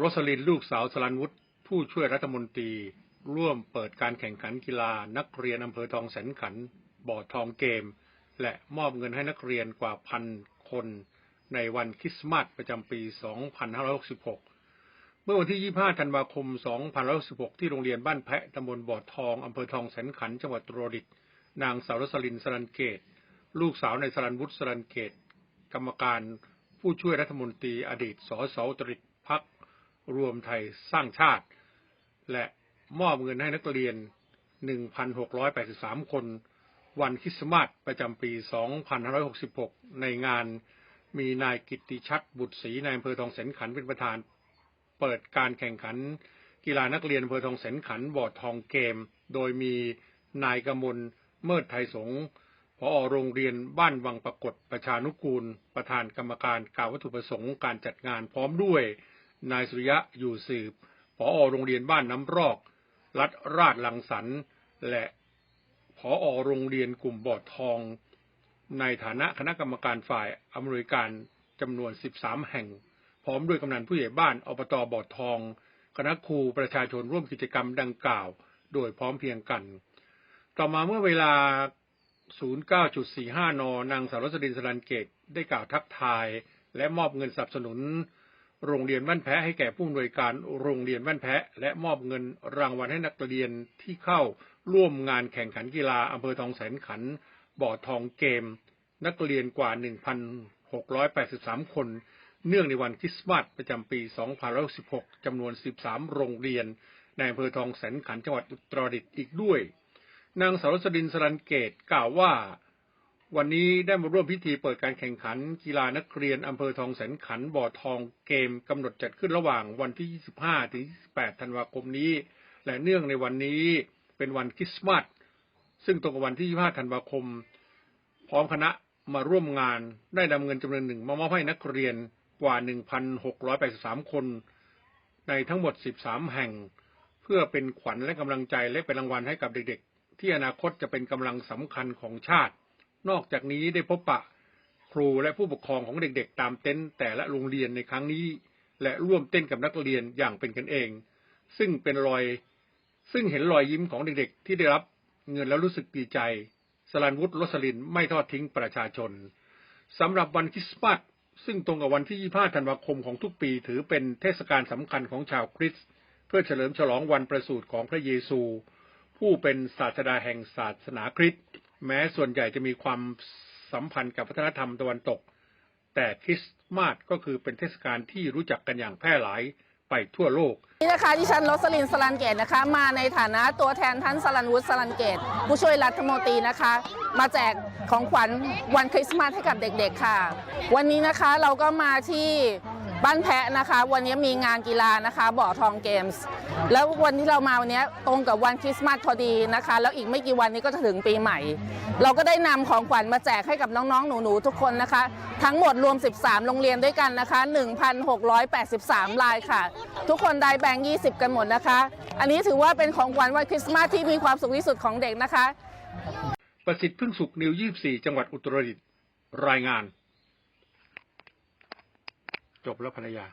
โรสลินลูกสาวสลันวุฒิผู้ช่วยรัฐมนตรี ร่วมเปิดการแข่งขันกีฬานักเรียนอำเภอทองแสนขันบ่อทองเกม และมอบเงินให้นักเรียนกว่าพันคน ในวันคริสต์มาสประจำปี 2566 เมื่อวันที่ 25 ธันวาคม 2566 ที่โรงเรียนบ้านแพะตำบลบ่อทองอำเภอทองแสนขันจังหวัดตรดิตถ์นางสาวรสลินสรันเกต ลูกสาวในสรันวุฒิสรันเกต กรรมการผู้ช่วยรัฐมนตรีอดีตสสตริตพัก รวมไทยสร้างชาติ และมอบเงินให้นักเรียน 1,683 คน วันคริสต์มาสประจำปี 2566 ในงานมีนายกิติชัดบุตรศรีนายอำเภอทองแสนขันเป็นประธาน เปิดการแข่งขัน กีฬานักเรียนอำเภอทองแสนขันบอร์ดทองเกม โดยมีนายกมลเมิดไทยสงฆ์ผอโรงเรียนบ้านวังปรากฏประชานุกูล ประธานกรรมการกล่าววัตถุประสงค์การจัดงานพร้อมด้วย นายสุริยะอยู่สืบผอโรงเรียนบ้านน้ำรอก รัฐราชลังสรรและผอโรงเรียนกลุ่มบอดทอง ในฐานะคณะกรรมการฝ่ายอำนวยการจำนวน 13 แห่ง พร้อมด้วยกำนันผู้ใหญ่บ้านอบตบอดทอง คณะครูประชาชนร่วมกิจกรรมดังกล่าว โดยพร้อมเพียงกัน ต่อมาเมื่อเวลา 09.45 น นางสาวรสดินสรันเกตได้กล่าวทักทาย และมอบเงินสนับสนุน โรงเรียนบ้านแพะให้แก่ผู้อำนวยการโรงเรียนบ้านแพะ และมอบเงินรางวัลให้นักเรียนที่เข้าร่วมงานแข่งขันกีฬาอำเภอทองแสนขันบ่อทองเกม นักเรียนกว่า 1,683 คน เนื่องในวันคริสต์มาสประจำปี 2516 จำนวน 13 โรงเรียน ในอำเภอทองแสนขันจังหวัดอุตรดิตถ์อีกด้วย นางสาวรสดินสรันเกตกล่าวว่า วันนี้ได้มาร่วมพิธีเปิดการแข่งขันกีฬานักเรียนอำเภอทองแสนขันบ่อทองเกมกำหนดจัดขึ้นระหว่างวันที่ 25 ถึง 28 ธันวาคมนี้ และเนื่องในวันนี้เป็นวันคริสต์มาสซึ่งตรงกับวันที่ 25 ธันวาคม พร้อมคณะมาร่วมงานได้นำเงินจำนวนหนึ่งมามอบให้นักเรียนกว่า 1,683 คน ในทั้งหมด 13 แห่ง เพื่อเป็นขวัญและกำลังใจและเป็นรางวัลให้กับเด็กๆ ที่อนาคตจะเป็นกำลังสำคัญของชาติ นอกจากนี้ได้พบปะครูและผู้ปกครองของเด็กๆ ตามเต็นท์แต่ละโรงเรียนในครั้งนี้ และร่วมเต้นกับนักเรียนอย่างเป็นกันเอง ซึ่งเป็นรอย ซึ่งเห็นรอยยิ้มของเด็กๆ ที่ได้รับเงินแล้วรู้สึกดีใจสลันวุฒิรสลินไม่ทอดทิ้งประชาชนสำหรับวันคริสต์มาสซึ่งตรงกับวันที่ 25 ธันวาคมของทุกปีถือเป็นเทศกาลสำคัญของชาวคริสต์เพื่อเฉลิมฉลองวันประสูติของพระเยซู ผู้เป็นศาสดาแห่งศาสนาคริสต์ แม้ส่วนใหญ่จะมีความสัมพันธ์กับวัฒนธรรมตะวันตก แต่คริสต์มาสก็คือเป็นเทศกาลที่รู้จักกันอย่างแพร่หลายไปทั่วโลก นี่นะคะดิฉันโรสลินสลันเกตนะคะ มาในฐานะตัวแทนท่านสลันวุฒิสลันเกต ผู้ช่วยรัฐมนตรีนะคะ มาแจกของขวัญวันคริสต์มาสให้กับเด็กๆค่ะ วันนี้นะคะเราก็มาที่ บ้านแพะนะคะ วันนี้มีงานกีฬานะคะบ่อทองเกมส์ แล้ววันที่เรามาวันนี้ตรงกับวันคริสต์มาสพอดีนะคะ แล้วอีกไม่กี่วันนี้ก็จะถึงปีใหม่ เราก็ได้นำของขวัญมาแจกให้กับน้องๆ หนูๆ ทุกคนนะคะ ทั้งหมดรวม 13 โรงเรียนด้วยกันนะคะ 1,683รายค่ะ ทุกคนได้แบ่งค์ 20 กันหมดนะคะ อันนี้ถือว่าเป็นของขวัญวันคริสต์มาสที่มีความสุขที่สุดของเด็กนะคะ ประสิทธิ์พึ่งสุขนิว24 จังหวัดอุตรดิตถ์รายงาน จบแล้วภรรยา